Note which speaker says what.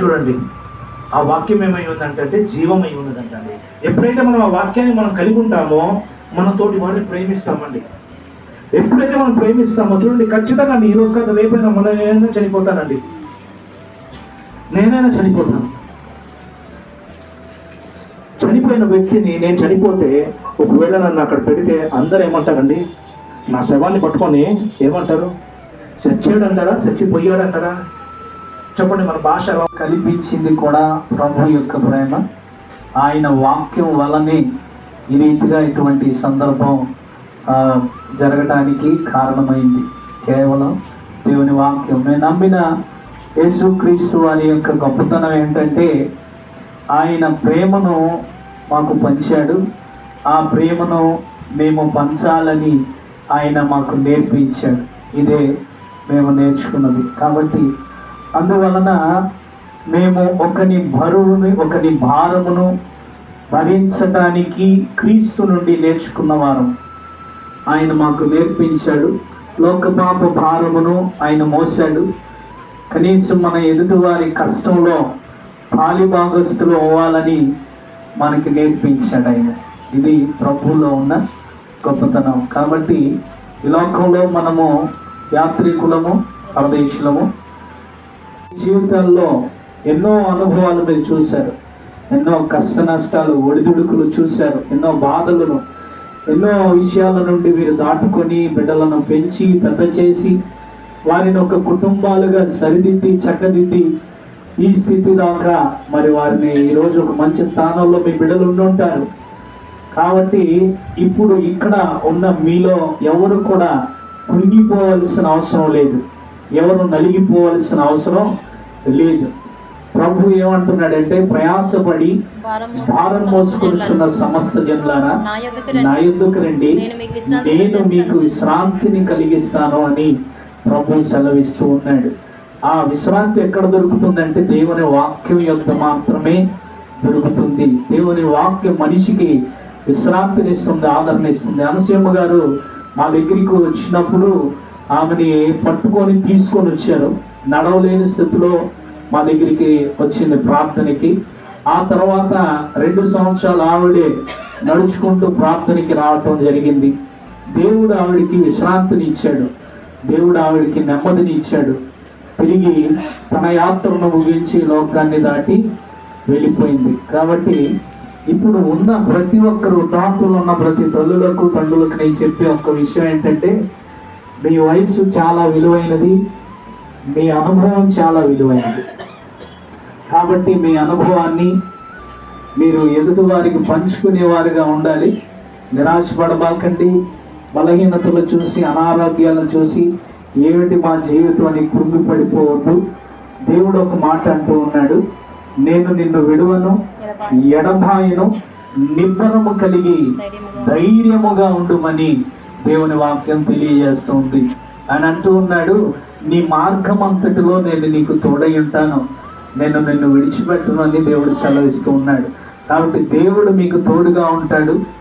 Speaker 1: చూడండి ఆ వాక్యం ఏమై ఉందంటే జీవమై ఉన్నదంటండి ఎప్పుడైతే మనం ఆ వాక్యాన్ని మనం కలిగి ఉంటామో మన తోటి వారిని ప్రేమిస్తామండి. ఎప్పుడైతే మనం ప్రేమిస్తామో చూడండి ఖచ్చితంగా అండి ఈ రోజు కాదు రేపైనా మన నేనైనా చనిపోతానండి. నేనైనా చనిపోతాను. చనిపోయిన వ్యక్తిని నేను చనిపోతే ఒకవేళ నన్ను అక్కడ పెడితే అందరు ఏమంటారండి? నా శవాన్ని పట్టుకొని ఏమంటారు? చచ్చాడు అంటారా చచ్చిపోయాడు అంటారా చెప్పండి మన భాష
Speaker 2: కల్పించింది కూడా ప్రభు యొక్క ప్రేమ? ఆయన వాక్యం వలనే ఈ రీతిగా ఇటువంటి సందర్భం జరగటానికి కారణమైంది. కేవలం దేవుని వాక్యం. నేను నమ్మిన యేసుక్రీస్తు వారి యొక్క గొప్పతనం ఏంటంటే ఆయన ప్రేమను మాకు పంచాడు. ఆ ప్రేమను మేము పంచాలని ఆయన మాకు నేర్పించాడు. ఇదే మేము నేర్చుకున్నది. కాబట్టి అందువలన మేము ఒకని బరువుని ఒకని భారమును భరించడానికి క్రీస్తు నుండి నేర్చుకున్న వారం. ఆయన మాకు నేర్పించాడు. లోకపాప భారమును ఆయన మోసాడు కనీసం మన ఎదుటివారి కష్టంలో పాలిభాగస్తులు అవ్వాలని మనకి నేర్పించాడు ఆయన. ఇది ప్రభువులో ఉన్న గొప్పతనం. కాబట్టి ఈ లోకంలో మనము యాత్రికులము పరదేశులము జీవితంలో ఎన్నో అనుభవాలు మీరు చూశారు. ఎన్నో కష్ట నష్టాలు ఒడిదుడుకులు చూశారు. ఎన్నో బాధలను ఎన్నో విషయాల నుండి మీరు దాటుకొని బిడ్డలను పెంచి పెద్ద చేసి వారిని ఒక కుటుంబాలుగా సరిదిద్ది చక్కదిద్ది ఈ స్థితి దాకా మరి వారిని ఈరోజు ఒక మంచి స్థానంలో మీ బిడ్డలు ఉండుంటారు కాబట్టి ఇప్పుడు ఇక్కడ ఉన్న మీలో ఎవరు కూడా కృంగిపోవలసిన అవసరం లేదు. ఎవరు నలిగిపోవలసిన అవసరం లేదు. ప్రభు ఏమంటున్నాడంటే ప్రయాసపడి భారం మోసుకుంటున్న సమస్త జనులారా
Speaker 3: నా
Speaker 2: నా
Speaker 3: రండి. నేను మీకు.
Speaker 2: విశ్రాంతిని కలిగిస్తాను అని ప్రభు సెలవిస్తూ ఉన్నాడు. ఆ విశ్రాంతి ఎక్కడ దొరుకుతుందంటే దేవుని వాక్యం యొక్క మాత్రమే దొరుకుతుంది. దేవుని వాక్యం మనిషికి విశ్రాంతినిస్తుంది ఆదరణ ఇస్తుంది అనసూయమ్మ గారు మా దగ్గరికి వచ్చినప్పుడు ఆమెని పట్టుకొని తీసుకొని వచ్చారు. నడవలేని స్థితిలో మా దగ్గరికి వచ్చింది ప్రార్థనకి. ఆ తర్వాత రెండు సంవత్సరాలు ఆవిడే నడుచుకుంటూ ప్రార్థనకి రావటం జరిగింది. దేవుడు ఆవిడికి విశ్రాంతిని ఇచ్చాడు. దేవుడు ఆవిడికి నెమ్మదిని ఇచ్చాడు. తిరిగి తన యాత్రను ముగించి లోకాన్ని దాటి వెళ్ళిపోయింది. కాబట్టి ఇప్పుడు ఉన్న ప్రతి ఒక్కరు టాపులో ఉన్న ప్రతి తల్లులకు తండ్రులకు నేను చెప్పే ఒక విషయం ఏంటంటే మీ వయసు చాలా విలువైనది మీ అనుభవం చాలా విలువైనది. కాబట్టి మీ అనుభవాన్ని మీరు ఎదుటి వారికి పంచుకునేవారుగా ఉండాలి. నిరాశపడబాకండి. బలహీనతలు చూసి అనారోగ్యాలను చూసి ఏమిటి మా జీవితం అని కృంగిపడిపోవద్దు. దేవుడు ఒక మాట అంటూ ఉన్నాడు నేను నిన్ను విడువను ఎడబాయను నిబ్బరము కలిగి ధైర్యముగా ఉండుమని. దేవుని వాక్యం తెలియజేస్తుంది. అని అంటూ ఉన్నాడు నీ మార్గం అంతటిలో నేను నీకు తోడై ఉంటాను. నేను నిన్ను విడిచిపెట్టునని అని దేవుడు సెలవిస్తూ ఉన్నాడు. కాబట్టి దేవుడు మీకు తోడుగా ఉంటాడు.